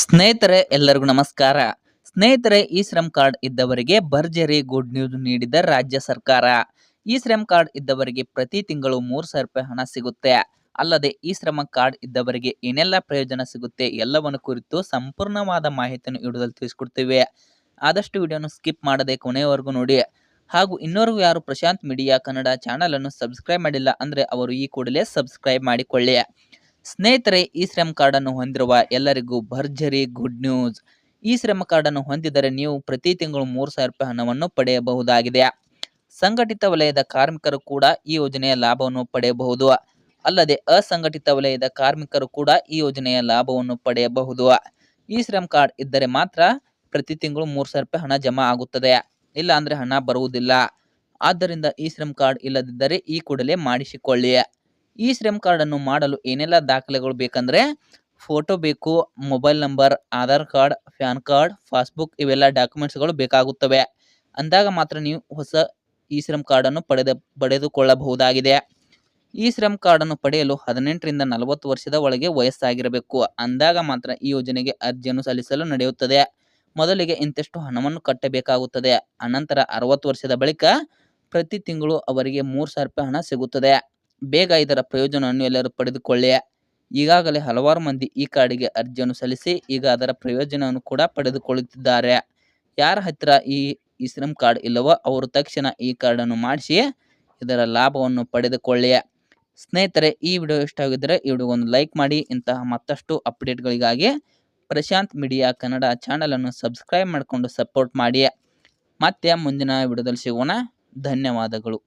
ಸ್ನೇಹಿತರೆ, ಎಲ್ಲರಿಗೂ ನಮಸ್ಕಾರ. ಸ್ನೇಹಿತರೆ, ಈ ಶ್ರಮ್ ಕಾರ್ಡ್ ಇದ್ದವರಿಗೆ ಭರ್ಜರಿ ಗುಡ್ ನ್ಯೂಸ್ ನೀಡಿದ ರಾಜ್ಯ ಸರ್ಕಾರ. ಈ ಶ್ರಮ್ ಕಾರ್ಡ್ ಇದ್ದವರಿಗೆ ಪ್ರತಿ ತಿಂಗಳು ಮೂರು ಸಾವಿರ ರೂಪಾಯಿ ಹಣ ಸಿಗುತ್ತೆ. ಅಲ್ಲದೆ, ಈ ಶ್ರಮ ಕಾರ್ಡ್ ಇದ್ದವರಿಗೆ ಏನೆಲ್ಲ ಪ್ರಯೋಜನ ಸಿಗುತ್ತೆ ಎಲ್ಲವನ್ನು ಕುರಿತು ಸಂಪೂರ್ಣವಾದ ಮಾಹಿತಿಯನ್ನು ಇಡುವುದಲ್ಲಿ ತಿಳಿಸ್ಕೊಡ್ತೀವಿ. ಆದಷ್ಟು ವಿಡಿಯೋನ ಸ್ಕಿಪ್ ಮಾಡದೆ ಕೊನೆಯವರೆಗೂ ನೋಡಿ. ಹಾಗೂ ಇನ್ನೋರ್ಗೂ ಯಾರು ಪ್ರಶಾಂತ್ ಮೀಡಿಯಾ ಕನ್ನಡ ಚಾನಲ್ ಅನ್ನು ಸಬ್ಸ್ಕ್ರೈಬ್ ಮಾಡಿಲ್ಲ ಅಂದ್ರೆ ಅವರು ಈ ಕೂಡಲೇ ಸಬ್ಸ್ಕ್ರೈಬ್ ಮಾಡಿಕೊಳ್ಳಿ. ಸ್ನೇಹಿತರೆ, ಈ ಶ್ರಮ್ ಕಾರ್ಡ್ ಅನ್ನು ಹೊಂದಿರುವ ಎಲ್ಲರಿಗೂ ಭರ್ಜರಿ ಗುಡ್ ನ್ಯೂಸ್. ಈ ಶ್ರಮ ಕಾರ್ಡ್ ಅನ್ನು ಹೊಂದಿದರೆ ನೀವು ಪ್ರತಿ ತಿಂಗಳು ಮೂರು ಸಾವಿರ ರೂಪಾಯಿ ಹಣವನ್ನು ಪಡೆಯಬಹುದಾಗಿದೆ. ಸಂಘಟಿತ ವಲಯದ ಕಾರ್ಮಿಕರು ಕೂಡ ಈ ಯೋಜನೆಯ ಲಾಭವನ್ನು ಪಡೆಯಬಹುದು. ಅಲ್ಲದೆ ಅಸಂಘಟಿತ ವಲಯದ ಕಾರ್ಮಿಕರು ಕೂಡ ಈ ಯೋಜನೆಯ ಲಾಭವನ್ನು ಪಡೆಯಬಹುದು. ಈ ಶ್ರಮ್ ಕಾರ್ಡ್ ಇದ್ದರೆ ಮಾತ್ರ ಪ್ರತಿ ತಿಂಗಳು ಮೂರು ಸಾವಿರ ರೂಪಾಯಿ ಹಣ ಜಮಾ ಆಗುತ್ತದೆ. ಇಲ್ಲ ಅಂದ್ರೆ ಹಣ ಬರುವುದಿಲ್ಲ. ಆದ್ದರಿಂದ ಈ ಶ್ರಮ್ ಕಾರ್ಡ್ ಇಲ್ಲದಿದ್ದರೆ ಈ ಕೂಡಲೇ ಮಾಡಿಸಿಕೊಳ್ಳಿ. ಈ ಶ್ರಮ್ ಕಾರ್ಡ್ ಅನ್ನು ಮಾಡಲು ಏನೆಲ್ಲ ದಾಖಲೆಗಳು ಬೇಕಂದ್ರೆ ಫೋಟೋ ಬೇಕು, mobile number, Aadhaar card, pan card, passbook ಇವೆಲ್ಲ ಡಾಕ್ಯುಮೆಂಟ್ಸ್ಗಳು ಬೇಕಾಗುತ್ತವೆ. ಅಂದಾಗ ಮಾತ್ರ ನೀವು ಹೊಸ ಇ ಶ್ರಮ್ ಕಾರ್ಡ್ ಅನ್ನು ಪಡೆದ, ಪಡೆದುಕೊಳ್ಳಬಹುದಾಗಿದೆ. ಈ ಶ್ರಮ್ ಕಾರ್ಡ್ ಅನ್ನು ಪಡೆಯಲು ಹದಿನೆಂಟರಿಂದ ನಲವತ್ತು ವರ್ಷದ ಒಳಗೆ ವಯಸ್ಸಾಗಿರಬೇಕು. ಅಂದಾಗ ಮಾತ್ರ ಈ ಯೋಜನೆಗೆ ಅರ್ಜಿಯನ್ನು ಸಲ್ಲಿಸಲು ನಡೆಯುತ್ತದೆ. ಮೊದಲಿಗೆ ಇಂತಿಷ್ಟು ಹಣವನ್ನು ಕಟ್ಟಬೇಕಾಗುತ್ತದೆ. ಅನಂತರ ಅರವತ್ತು ವರ್ಷದ ಬಳಿಕ ಪ್ರತಿ ತಿಂಗಳು ಅವರಿಗೆ ಮೂರು ಸಾವಿರ ರೂಪಾಯಿ ಹಣ ಸಿಗುತ್ತದೆ. ಬೇಗ ಇದರ ಪ್ರಯೋಜನವನ್ನು ಎಲ್ಲರೂ ಪಡೆದುಕೊಳ್ಳಿ ಈಗಾಗಲೇ ಹಲವಾರು ಮಂದಿ ಈ ಕಾರ್ಡಿಗೆ ಅರ್ಜಿಯನ್ನು ಸಲ್ಲಿಸಿ, ಈಗ ಅದರ ಪ್ರಯೋಜನವನ್ನು ಕೂಡ ಪಡೆದುಕೊಳ್ಳುತ್ತಿದ್ದಾರೆ. ಯಾರ ಹತ್ತಿರ ಈ ಈ ಶ್ರಮ್ ಕಾರ್ಡ್ ಇಲ್ಲವೋ ಅವರು ತಕ್ಷಣ ಈ ಕಾರ್ಡನ್ನು ಮಾಡಿಸಿ ಇದರ ಲಾಭವನ್ನು ಪಡೆದುಕೊಳ್ಳಿ ಸ್ನೇಹಿತರೆ, ಈ ವಿಡಿಯೋ ಇಷ್ಟ ಆಗಿದ್ದರೆ ಈ ವಿಡಿಯೋಗೊಂದು ಲೈಕ್ ಮಾಡಿ. ಇಂತಹ ಮತ್ತಷ್ಟು ಅಪ್ಡೇಟ್ಗಳಿಗಾಗಿ ಪ್ರಶಾಂತ್ ಮೀಡಿಯಾ ಕನ್ನಡ ಚಾನಲನ್ನು ಸಬ್ಸ್ಕ್ರೈಬ್ ಮಾಡಿಕೊಂಡು ಸಪೋರ್ಟ್ ಮಾಡಿ ಮತ್ತೆ ಮುಂದಿನ ವಿಡಿಯೋದಲ್ಲಿ ಸಿಗೋಣ. ಧನ್ಯವಾದಗಳು.